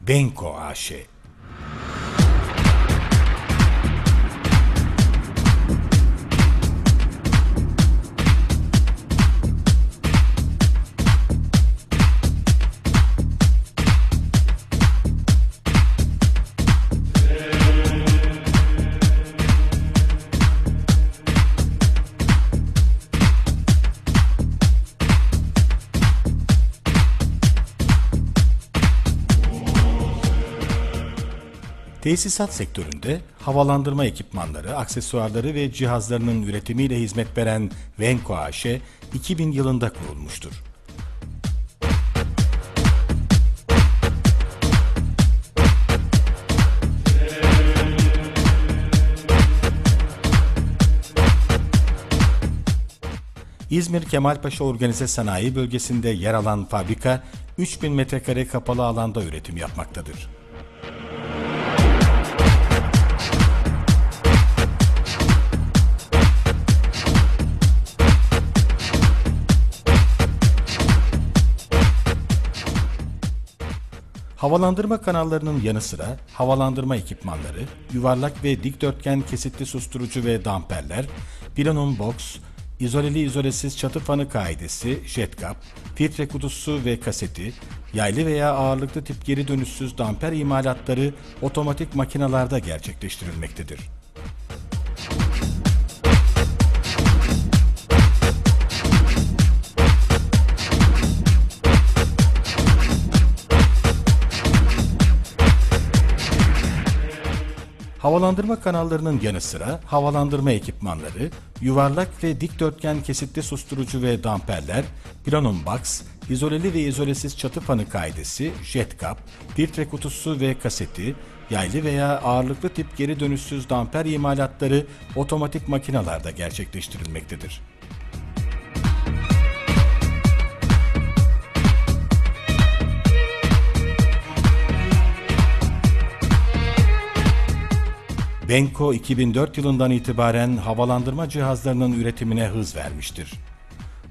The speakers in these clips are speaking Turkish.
Benko AŞ Tesisat sektöründe havalandırma ekipmanları, aksesuarları ve cihazlarının üretimiyle hizmet veren Venko AŞ 2000 yılında kurulmuştur. İzmir Kemalpaşa Organize Sanayi Bölgesi'nde yer alan fabrika 3000 metrekare kapalı alanda üretim yapmaktadır. Havalandırma kanallarının yanı sıra havalandırma ekipmanları, yuvarlak ve dikdörtgen kesitli susturucu ve damperler, Planon Box, izoleli izolesiz çatı fanı kaidesi, jetcap, filtre kutusu ve kaseti, yaylı veya ağırlıklı tip geri dönüşsüz damper imalatları otomatik makinalarda gerçekleştirilmektedir. Havalandırma kanallarının yanı sıra havalandırma ekipmanları, yuvarlak ve dikdörtgen kesitli susturucu ve damperler, Planon Box, izoleli ve izolesiz çatı fanı kaidesi, jetcap, filtre kutusu ve kaseti, yaylı veya ağırlıklı tip geri dönüşsüz damper imalatları otomatik makinalarda gerçekleştirilmektedir. Benko 2004 yılından itibaren havalandırma cihazlarının üretimine hız vermiştir.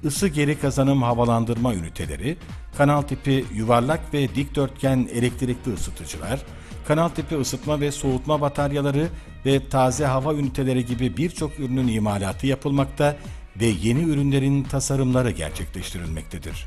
Isı geri kazanım havalandırma üniteleri, kanal tipi yuvarlak ve dikdörtgen elektrikli ısıtıcılar, kanal tipi ısıtma ve soğutma bataryaları ve taze hava üniteleri gibi birçok ürünün imalatı yapılmakta ve yeni ürünlerin tasarımları gerçekleştirilmektedir.